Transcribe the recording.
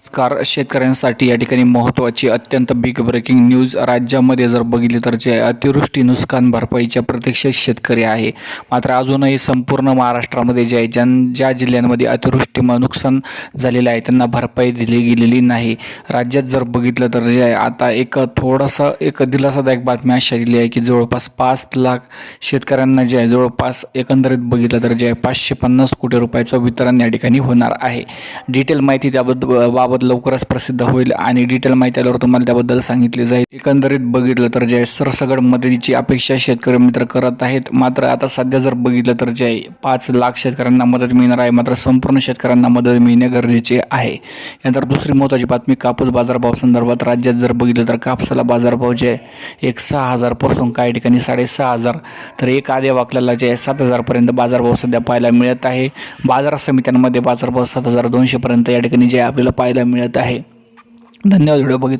नमस्कार. शेतकऱ्यांसाठी या ठिकाणी महत्त्वाची अत्यंत बिग ब्रेकिंग न्यूज राज्यामध्ये जर बघितली तर जे अतिवृष्टी नुकसान भरपाईच्या प्रतीक्षेत शेतकरी आहे. मात्र अजूनही संपूर्ण महाराष्ट्रामध्ये जे आहे ज्यां ज्या जिल्ह्यांमध्ये अतिवृष्टीमुळे नुकसान झालेलं आहे त्यांना भरपाई दिली गेलेली नाही. राज्यात जर बघितलं तर जे आहे आता एक थोडासा एक दिलासादायक बातमी अशी आलेली आहे की जवळपास पाच लाख शेतकऱ्यांना जे आहे जवळपास एकंदरीत बघितलं तर जे आहे पाचशे पन्नास कोटी रुपयाचं वितरण या ठिकाणी होणार आहे. डिटेल माहिती त्याबद्दल याबाबत लवकरच प्रसिद्ध होईल आणि डिटेल माहिती आल्यावर तुम्हाला त्याबद्दल सांगितले जाईल. एकंदरीत बघितलं तर जे सरसगड मदतीची अपेक्षा शेतकरी मित्र करत आहेत. मात्र आता सध्या जर बघितलं तर जे आहे पाच लाख शेतकऱ्यांना मदत मिळणार आहे. मात्र संपूर्ण शेतकऱ्यांना मदत मिळणे गरजेचे आहे. यानंतर दुसरी महत्त्वाची बातमी कापूस बाजारभाव संदर्भात राज्यात जर बघितलं तर कापसाला बाजारभाव जे आहे एक सहा हजारपासून काही ठिकाणी साडेसहा हजार तर एक आद्या वाकल्याला जे आहे सात हजारपर्यंत बाजारभाव सध्या पाहायला मिळत आहे. बाजार समित्यांमध्ये बाजारभाव सात हजार दोनशेपर्यंत या ठिकाणी जे आपल्याला पाहायला पाहायला मिळत आहे. धन्यवाद व्हिडिओ बघितला